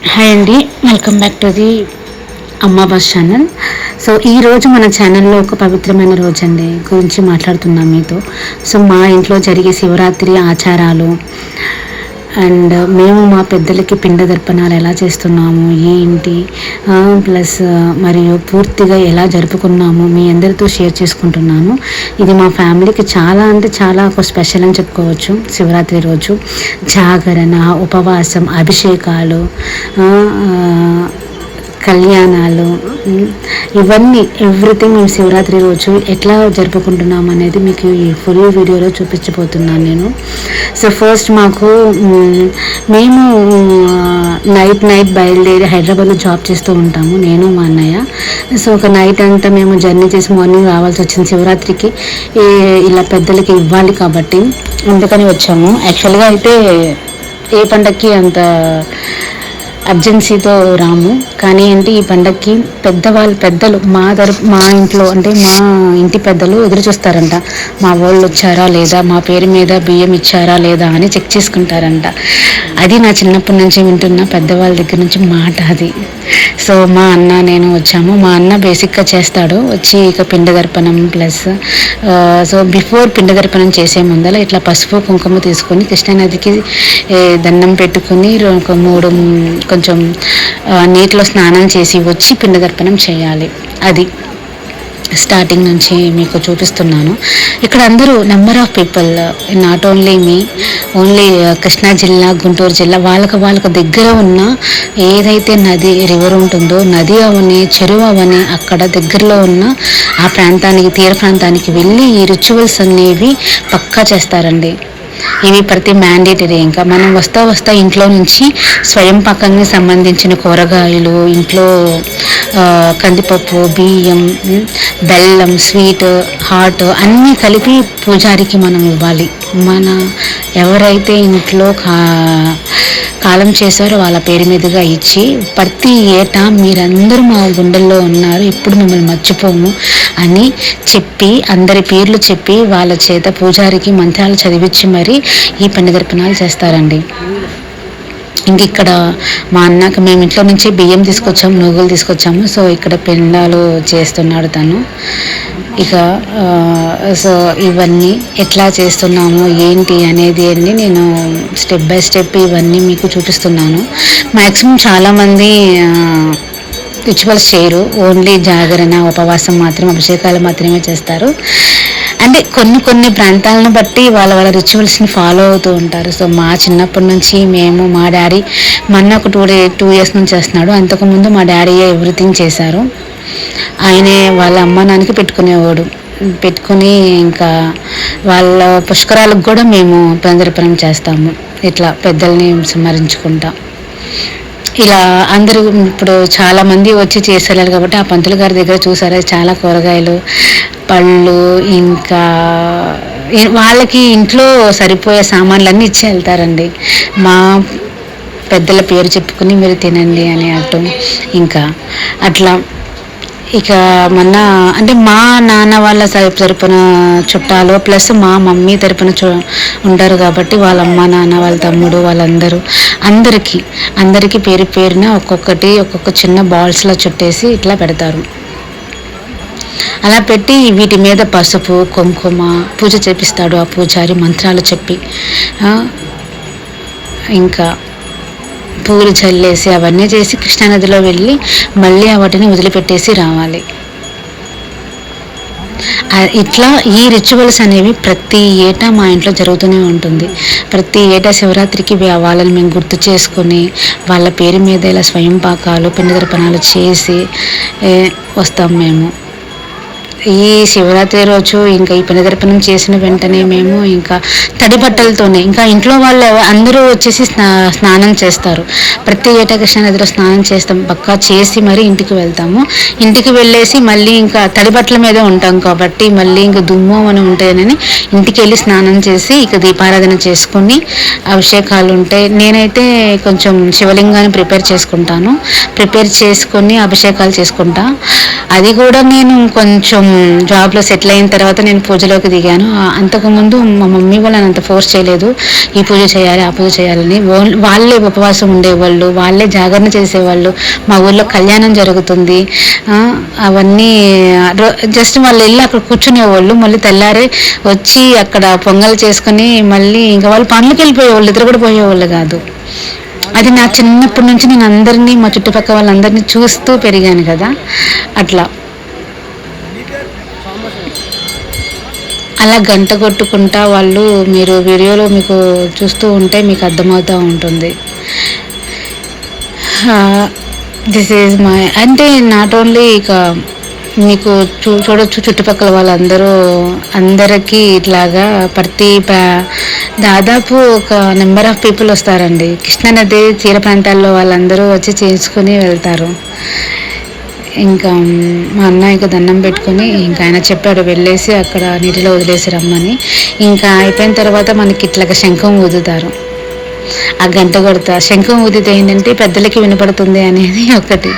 Hi అండి welcome back to the అమ్మాబాస్ channel so ఈ రోజు మన ఛానల్లో ఒక పవిత్రమైన రోజు అండి గురించి మాట్లాడుతున్నాం మీతో. సో మా ఇంట్లో జరిగే శివరాత్రి ఆచారాలు అండ్ మేము మా పెద్దలకి పిండ దర్పణాలు ఎలా చేస్తున్నాము ఏంటి ప్లస్ మరియు పూర్తిగా ఎలా జరుపుకున్నాము మీ అందరితో షేర్ చేసుకుంటున్నాను. ఇది మా ఫ్యామిలీకి చాలా అంటే చాలా ఒక స్పెషల్ అని చెప్పుకోవచ్చు. శివరాత్రి రోజు జాగరణ ఉపవాసం అభిషేకాలు కళ్యాణాలు ఇవన్నీ ఎవ్రీథింగ్ మేము శివరాత్రి రోజు ఎట్లా జరుపుకుంటున్నాం అనేది మీకు ఈ ఫుల్ వీడియోలో చూపించబోతున్నాను నేను. సో ఫస్ట్ మాకు మేము నైట్ నైట్ బయలుదేరి హైదరాబాద్లో జాబ్ చేస్తూ ఉంటాము నేను మా అన్నయ్య. సో ఒక నైట్ అంతా మేము జర్నీ చేసి మార్నింగ్ రావాల్సి వచ్చింది శివరాత్రికి. ఇలా పెద్దలకి ఇవ్వాలి కాబట్టి అందుకని వచ్చాము. యాక్చువల్గా అయితే ఏ పండక్కి అంత అర్జెన్సీతో రాము. కానీ ఏంటి ఈ పండక్కి పెద్దవాళ్ళు పెద్దలు మా తరపు మా ఇంట్లో అంటే మా ఇంటి పెద్దలు ఎదురు చూస్తారంట. మా వాళ్ళు వచ్చారా లేదా? మా పేరు మీద బియ్యం ఇచ్చారా లేదా అని చెక్ చేసుకుంటారంట. అది నా చిన్నప్పటి నుంచి వింటున్న పెద్దవాళ్ళ దగ్గర నుంచి మాట అది. సో మా అన్న నేను వచ్చాము. మా అన్న బేసిక్గా చేస్తాడు. వచ్చి ఇక పిండ దర్పణం ప్లస్ సో బిఫోర్ పిండ దర్పణం చేసే ముందర ఇట్లా పసుపు కుంకుమ తీసుకొని కృష్ణానదికి దండం పెట్టుకుని ఒక మూడు కొంచెం నీటిలో స్నానం చేసి వచ్చి పిండ దర్పణం చేయాలి. అది స్టార్టింగ్ నుంచి మీకు చూపిస్తున్నాను. ఇక్కడ అందరూ number of people not only me only Krishna జిల్లా గుంటూరు జిల్లా వాళ్ళకి వాళ్ళకి దగ్గర ఉన్న ఏదైతే నది రివర్ ఉంటుందో నది అవని చెరువు అవని అక్కడ దగ్గరలో ఉన్న ఆ ప్రాంతానికి తీర ప్రాంతానికి వెళ్ళి ఈ రిచువల్స్ అనేవి పక్కా చేస్తారండి. ఇవి ప్రతి మ్యాండేటరీ ఇంకా మనం వస్తా వస్తా ఇంట్లో నుంచి స్వయం పాకానికి సంబంధించిన కూరగాయలు ఇంట్లో కందిపప్పు బియ్యం బెల్లం స్వీట్ హాట్ అన్నీ కలిపి పూజారికి మనం ఇవ్వాలి. మన ఎవరైతే ఇంట్లో కా కాలం చేశారో వాళ్ళ పేరు మీదుగా ఇచ్చి ప్రతి ఏటా మీరందరూ మా గుండెల్లో ఉన్నారు. ఇప్పుడు మిమ్మల్ని మర్చిపోము. అని చెప్పి అందరి పేర్లు చెప్పి వాళ్ళ చేత పూజారికి మంత్రాలు చదివించి మరి ఈ పండుగ దర్పణాలు చేస్తారండి. ఇంక ఇక్కడ మా అన్నకు మేము ఇంట్లో నుంచి బియ్యం తీసుకొచ్చాము నూగులు తీసుకొచ్చాము. సో ఇక్కడ పెండాలు చేస్తున్నాడు తను. ఇక సో ఇవన్నీ ఎట్లా చేస్తున్నాము ఏంటి అనేది అన్ని నేను స్టెప్ బై స్టెప్ ఇవన్నీ మీకు చూపిస్తున్నాను. మ్యాక్సిమం చాలామంది రిచువల్స్ చేయరు. ఓన్లీ జాగరణ ఉపవాసం మాత్రం అభిషేకాలు మాత్రమే చేస్తారు. అంటే కొన్ని కొన్ని ప్రాంతాలను బట్టి వాళ్ళ వాళ్ళ రిచువల్స్ని ఫాలో అవుతూ ఉంటారు. సో మా చిన్నప్పటి నుంచి మేము మా డాడీ మా అన్న ఒక టూ డే టూ ఇయర్స్ నుంచి చేస్తున్నాడు. అంతకుముందు మా డాడీ ఎవ్రీథింగ్ చేశారు. ఆయనే వాళ్ళ అమ్మ నాన్నకి పెట్టుకునేవాడు. పెట్టుకుని ఇంకా వాళ్ళ పుష్కరాలకు కూడా మేము పందిరపనం చేస్తాము. ఇట్లా పెద్దల్ని స్మరించుకుంటాం. ఇలా అందరూ ఇప్పుడు చాలామంది వచ్చి చేసేయాలి కాబట్టి ఆ పంతులు గారి దగ్గర చూసారా? చాలా కూరగాయలు పళ్ళు ఇంకా వాళ్ళకి ఇంట్లో సరిపోయే సామాన్లన్నీ ఇచ్చి వెళ్తారండి. మా పెద్దల పేరు చెప్పుకుని మీరు తినండి అని అటు. ఇంకా అట్లా ఇక మొన్న అంటే మా నాన్న వాళ్ళ సైపు తరపున చుట్టాలు ప్లస్ మా మమ్మీ తరపున చు ఉంటారు కాబట్టి వాళ్ళ అమ్మ నాన్న వాళ్ళ తమ్ముడు వాళ్ళందరూ అందరికీ అందరికీ పేరు పేరున ఒక్కొక్కటి ఒక్కొక్క చిన్న బాల్స్లో చుట్టేసి ఇట్లా పెడతారు. అలా పెట్టి వీటి మీద పసుపు కుంకుమ పూజ చేపిస్తాడు ఆ పూజారి మంత్రాలు చెప్పి. ఇంకా పూలు చల్లేసి అవన్నీ చేసి కృష్ణానదిలో వెళ్ళి మళ్ళీ వాటిని వదిలిపెట్టేసి రావాలి. ఇట్లా ఈ రిచువల్స్ అనేవి ప్రతి ఏటా మా ఇంట్లో జరుగుతూనే ఉంటుంది. ప్రతి ఏటా శివరాత్రికి వాళ్ళని మేము గుర్తు చేసుకొని వాళ్ళ పేరు మీద ఇలా స్వయం పాకాలు పిండి దర్పణాలు చేసి వస్తాం మేము. ఈ శివరాత్రి రోజు ఇంకా ఈ పునదర్పణం చేసిన వెంటనే మేము ఇంకా తడి బట్టలతోనే ఇంకా ఇంట్లో వాళ్ళు అందరూ వచ్చేసి స్నా స్నానం చేస్తారు. ప్రతి ఏటా కృష్ణ నదిలో స్నానం చేస్తాం. పక్కా చేసి మరి ఇంటికి వెళ్తాము. ఇంటికి వెళ్ళేసి మళ్ళీ ఇంకా తడి బట్టల మీదే ఉంటాం కాబట్టి మళ్ళీ ఇంకా దుమ్ము అని ఉంటాయని ఇంటికి వెళ్ళి స్నానం చేసి ఇక దీపారాధన చేసుకొని అభిషేకాలు ఉంటాయి. నేనైతే కొంచెం శివలింగాన్ని ప్రిపేర్ చేసుకుంటాను. ప్రిపేర్ చేసుకొని అభిషేకాలు చేసుకుంటా. అది కూడా నేను కొంచెం జాబ్లో సెటిల్ అయిన తర్వాత నేను పూజలోకి దిగాను. అంతకుముందు మా మమ్మీ వాళ్ళు అంత ఫోర్స్ చేయలేదు. ఈ పూజ చేయాలి ఆ పూజ చేయాలని. వాళ్ళే ఉపవాసం ఉండేవాళ్ళు వాళ్ళే జాగరణ చేసేవాళ్ళు. మా ఊళ్ళో కళ్యాణం జరుగుతుంది. అవన్నీ జస్ట్ వాళ్ళు వెళ్ళి అక్కడ కూర్చునేవాళ్ళు. మళ్ళీ తెల్లారి వచ్చి అక్కడ పొంగల్ చేసుకుని మళ్ళీ ఇంకా వాళ్ళు పనులకు వెళ్ళిపోయేవాళ్ళు ఇద్దరు కూడా పోయేవాళ్ళు కాదు. అది నా చిన్నప్పటి నుంచి నేను అందరినీ మా చుట్టుపక్కల వాళ్ళందరినీ చూస్తూ పెరిగాను కదా. అట్లా. అలా గంట కొట్టుకుంటా వాళ్ళు మీరు వీడియోలో మీకు చూస్తూ ఉంటే మీకు అర్థమవుతూ ఉంటుంది. దిస్ ఈజ్ మై అంటే నాట్ ఓన్లీ ఇక మీకు చూ చూడొచ్చు చుట్టుపక్కల వాళ్ళందరూ అందరికీ ఇట్లాగా ప్రతి దాదాపు ఒక నెంబర్ ఆఫ్ పీపుల్ వస్తారండి. కృష్ణానది తీర ప్రాంతాల్లో వాళ్ళందరూ వచ్చి చేసుకుని వెళ్తారు. ఇంకా మా అన్నయ్యకు దండం పెట్టుకొని ఇంకా ఆయన చెప్పాడు వెళ్ళేసి అక్కడ నీటిలో వదిలేసి రమ్మని. ఇంకా అయిపోయిన తర్వాత మనకి ఇట్లాగ శంఖం ఊదుతారు. ఆ గంట కొడతా. శంఖం ఊదితే ఏంటంటే పెద్దలకి వినపడుతుంది అనేది ఒకటి.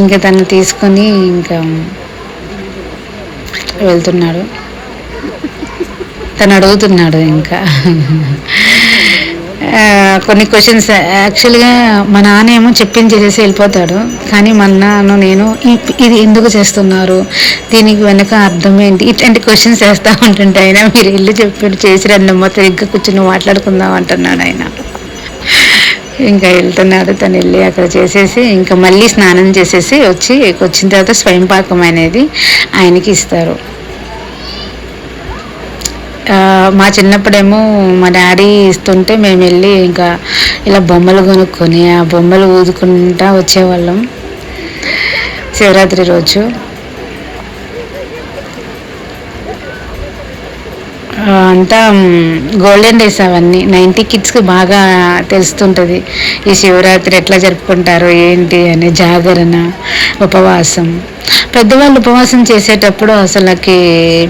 ఇంకా తను తీసుకొని ఇంకా వెళ్తున్నాడు. తను అడుగుతున్నాడు ఇంకా. కొన్ని క్వశ్చన్స్ యాక్చువల్గా మా నాన్న ఏమో చెప్పింది చేసేసి వెళ్ళిపోతాడు. కానీ మా నాన్న నేను ఇది ఎందుకు చేస్తున్నారు? దీనికి వెనక అర్థం ఏంటి? ఇట్లాంటి క్వశ్చన్స్ వేస్తూ ఉంటుంటే ఆయన మీరు వెళ్ళి చెప్పాడు చేసి రండమ్మా ఇంకా కూర్చుని మాట్లాడుకుందాం అంటున్నాడు ఆయన. ఇంకా వెళ్తున్నాడు తను వెళ్ళి అక్కడ చేసేసి ఇంకా మళ్ళీ స్నానం చేసేసి వచ్చి వచ్చిన తర్వాత స్వయం పాకం అనేది ఆయనకి ఇస్తారు. మా చిన్నప్పుడేమో మా డాడీ ఇస్తుంటే మేము వెళ్ళి ఇంకా ఇలా బొమ్మలు కొనుక్కొని ఆ బొమ్మలు ఊదుకుంటా వచ్చేవాళ్ళం. శివరాత్రి రోజు. అంతా గోల్డెన్ డేస్ అవన్నీ. నైంటీ కిడ్స్కి బాగా తెలుస్తుంటుంది. ఈ శివరాత్రి ఎట్లా జరుపుకుంటారు ఏంటి అని జాగరణ ఉపవాసం. పెద్దవాళ్ళు ఉపవాసం చేసేటప్పుడు అసలుకి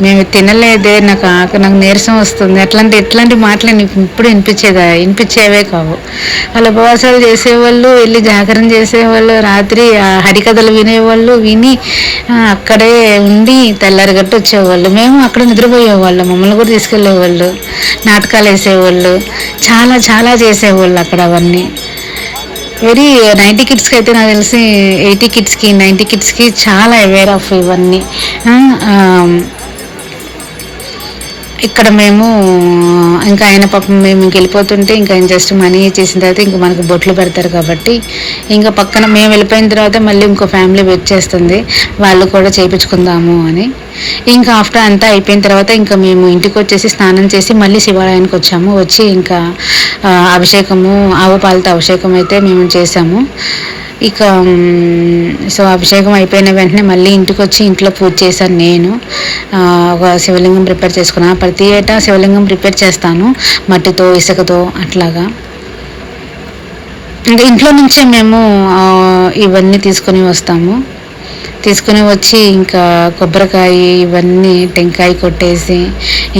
మేము తినలేదే నాకు ఆక నాకు నీరసం వస్తుంది. అట్లాంటి ఎట్లాంటి మాటలు నీకు ఇప్పుడు వినిపించేదా వినిపించేవే కావు. వాళ్ళు ఉపవాసాలు చేసేవాళ్ళు వెళ్ళి జాగరణ చేసేవాళ్ళు రాత్రి ఆ హరికథలు వినేవాళ్ళు విని అక్కడే ఉండి తెల్లారిగట్టు వచ్చేవాళ్ళు. మేము అక్కడ నిద్రపోయేవాళ్ళు. మమ్మల్ని కూడా తీసుకెళ్ళేవాళ్ళు నాటకాలు వేసేవాళ్ళు చాలా చాలా చేసేవాళ్ళు అక్కడ అవన్నీ. వెరీ నైంటీ కిడ్స్కి అయితే నాకు తెలిసి ఎయిటీ కిడ్స్కి నైంటీ కిడ్స్కి చాలా అవేర్ ఆఫ్ ఇవన్నీ. ఇక్కడ మేము ఇంకా ఆయన పాపం మేము ఇంక వెళ్ళిపోతుంటే ఇంకా ఆయన జస్ట్ మనీ ఇచ్చేసిన తర్వాత ఇంకా మనకు బొట్లు పెడతారు కాబట్టి ఇంకా పక్కన మేము వెళ్ళిపోయిన తర్వాత మళ్ళీ ఇంకో ఫ్యామిలీ వెయిట్ చేస్తుంది వాళ్ళు కూడా చేయించుకుందాము అని. ఇంకా ఆఫ్టర్ అంతా అయిపోయిన తర్వాత ఇంకా మేము ఇంటికి వచ్చేసి స్నానం చేసి మళ్ళీ శివాలయానికి వచ్చాము. వచ్చి ఇంకా అభిషేకము ఆవు పాలతో అభిషేకం అయితే మేము చేసాము. ఇక సో అభిషేకం అయిపోయిన వెంటనే మళ్ళీ ఇంటికి వచ్చి ఇంట్లో పూజ చేశాను నేను. ఒక శివలింగం ప్రిపేర్ చేసుకున్నాను ప్రతి ఏటా శివలింగం ప్రిపేర్ చేస్తాను. మట్టితో ఇసుకతో అట్లాగా. ఇంకా ఇంట్లో నుంచే మేము ఇవన్నీ తీసుకొని వస్తాము. తీసుకుని వచ్చి ఇంకా కొబ్బరికాయ ఇవన్నీ టెంకాయ కొట్టేసి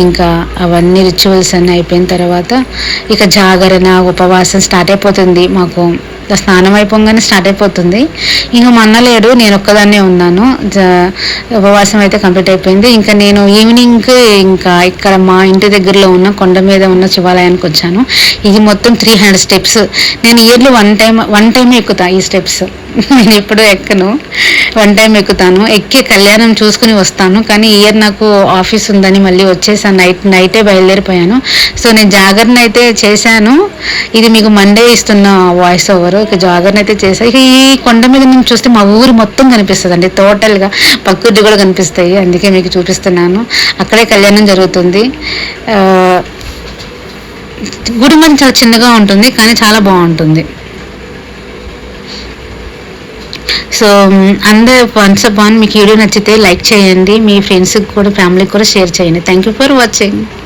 ఇంకా అవన్నీ రిచువల్స్ అన్నీ అయిపోయిన తర్వాత ఇక జాగరణ ఉపవాసం స్టార్ట్ అయిపోతుంది మాకు. ఇంకా స్నానం అయిపోగానే స్టార్ట్ అయిపోతుంది. ఇంకా మా అన్న లేడు నేను ఒక్కదాన్నే ఉన్నాను. జ- ఉపవాసం అయితే కంప్లీట్ అయిపోయింది. ఇంకా నేను ఈవినింగ్ ఇంకా ఇక్కడ మా ఇంటి దగ్గరలో ఉన్న కొండ మీద ఉన్న శివాలయానికి వచ్చాను. ఇది మొత్తం త్రీ హండ్రెడ్ స్టెప్స్ నేను ఇయర్లో వన్ టైం వన్ టైం ఎక్కుతా ఈ స్టెప్స్ నేను ఎప్పుడూ ఎక్కను. One time ఎక్కుతాను. ఎక్కి కళ్యాణం చూసుకుని వస్తాను. కానీ ఇయర్ నాకు ఆఫీస్ ఉందని మళ్ళీ వచ్చేసాను నైట్ నైటే బయలుదేరిపోయాను. సో నేను జాగరణ అయితే చేశాను. ఇది మీకు మండే ఇస్తున్న వాయిస్ ఓవర్ ఇక జాగరణ అయితే చేశాను ఇక ఈ కొండ మీద నుంచి చూస్తే మా ఊరు మొత్తం కనిపిస్తుంది అండి టోటల్గా పక్కూరి కూడా కనిపిస్తాయి. అందుకే మీకు చూపిస్తున్నాను. అక్కడే కళ్యాణం జరుగుతుంది. గుడి మంది చాలా చిన్నగా ఉంటుంది కానీ చాలా బాగుంటుంది. సో అందరు వన్స్ అపాన్ మీకు వీడియో నచ్చితే లైక్ చేయండి. మీ ఫ్రెండ్స్కి కూడా ఫ్యామిలీకి కూడా షేర్ చేయండి. Thank you for watching